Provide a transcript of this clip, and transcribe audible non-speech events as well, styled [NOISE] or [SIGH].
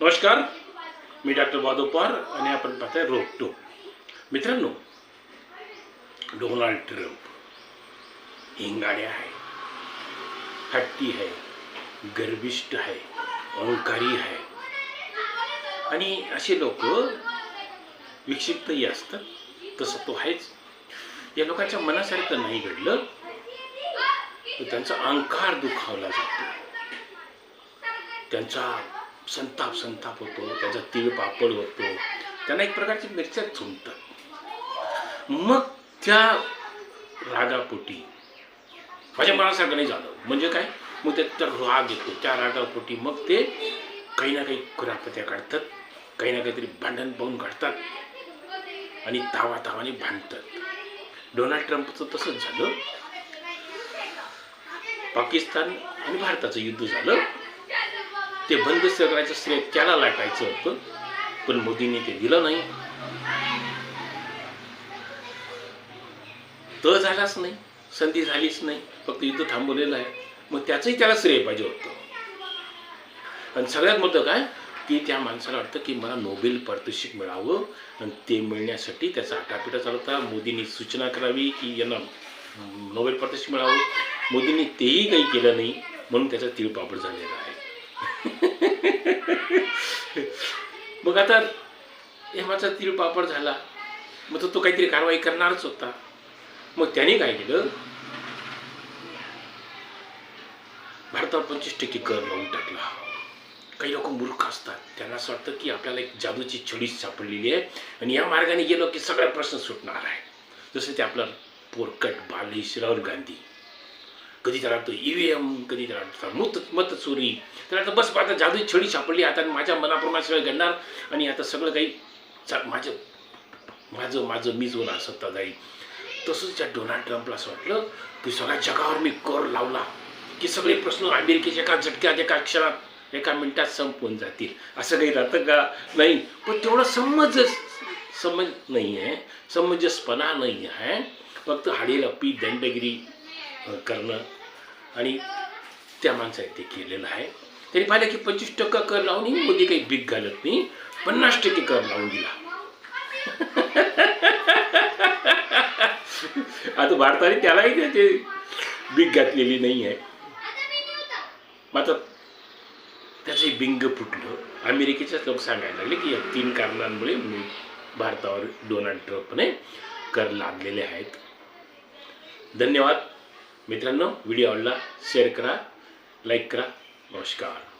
नमस्कार मी डॉक्टर माधव पवार आणि आपण पाहताय रोकटो मित्रांनो डोनाल्ड ट्रम्प हिंगाड्या आहे. हट्टी आहे गर्भिष्ट आहे अहंकारी आहे. आणि असे लोक विक्षिप्तही असतात तसं तो आहेच. या लोकांच्या मनासारखं नाही घडलं तर त्यांचा अंकार दुखावला जातो. त्यांचा संताप संताप होतो त्याचा तीळ पापड होतो. त्यांना एक प्रकारची मिरच्या झुमतात. मग त्या रागापोटी माझ्या मनासारखं नाही झालं. म्हणजे काय? मग त्याचा राग येतो. त्या रागापोटी मग ते काही ना काही कुरापत्या काढतात काही ना काहीतरी भांडण पाहून काढतात आणि तावा तावाने भांडतात. डोनाल्ड ट्रम्पचं तसंच झालं. पाकिस्तान आणि भारताचं युद्ध झालं. ते बंद करायचं श्रेय त्याला लाटायचं होतं पण मोदींनी ते दिलं नाही. त झालाच नाही संधी झालीच नाही फक्त युद्ध थांबवलेलं आहे. मग त्याचंही त्याला श्रेय पाहिजे होतं. आणि सगळ्यात मोठं काय? की त्या माणसाला वाटतं की मला नोबेल पारितोषिक मिळावं आणि ते मिळण्यासाठी त्याचा आटापिटा चालवता मोदींनी सूचना करावी की यांना नोबेल पारितोषिक मिळावं. मोदींनी तेही काही केलं नाही म्हणून त्याचा तिळपापड झालेला आहे. मग आता हे माझा तीळ पापड झाला. मग तो तो काहीतरी कारवाई करणारच होता. मग त्याने काय केलं? भारतावर पंचवीस टक्के कर लावून टाकला. काही लोक मूर्ख असतात. त्यांना असं वाटतं की आपल्याला एक जादूची छडीच सापडलेली आहे आणि या मार्गाने गेलो की सगळा प्रश्न सुटणार आहे. जसं ते आपलं पोरकट बालिश राहुल गांधी. कधी त्याला वाटतं ई व्ही एम कधी त्याला वाटतं मत मतचोरी त्याला आता बस आता जादू छडी सापडली आता माझ्या मनाप्रमाणे सगळं घडणार. आणि आता सगळं काही चा माझं माझं माझं मीच होणार सत्ता जाईल तसंच त्या डोनाल्ड ट्रम्पला असं वाटलं की सगळ्या जगावर मी कर लावला. की सगळे प्रश्न अमेरिकेच्या एका झटक्यात एका क्षणात एका मिनिटात संपवून जातील. असं काही राहतं का? नाही. पण तेवढं समज समज नाही आहे समंजसपणा नाही आहे फक्त हाडीलप्पी दंडगिरी करणं. आणि त्या माणसाने ते केलेलं आहे. त्यांनी पाहिलं की पंचवीस टक्का कर लावून मोदी काही बीक घालत नाही. पन्नास टक्के कर लावून दिला. [LAUGHS] आता भारताने त्यालाही ते बीक घातलेली नाही आहे. मात्र त्याचं बिंग फुटलं. अमेरिकेचेच लोक सांगायला लागले की या तीन कारणांमुळे भारतावर डोनाल्ड ट्रम्पने कर लादलेले आहेत. धन्यवाद. मित्रांनो व्हिडिओ आवडला शेअर करा लाईक करा. नमस्कार.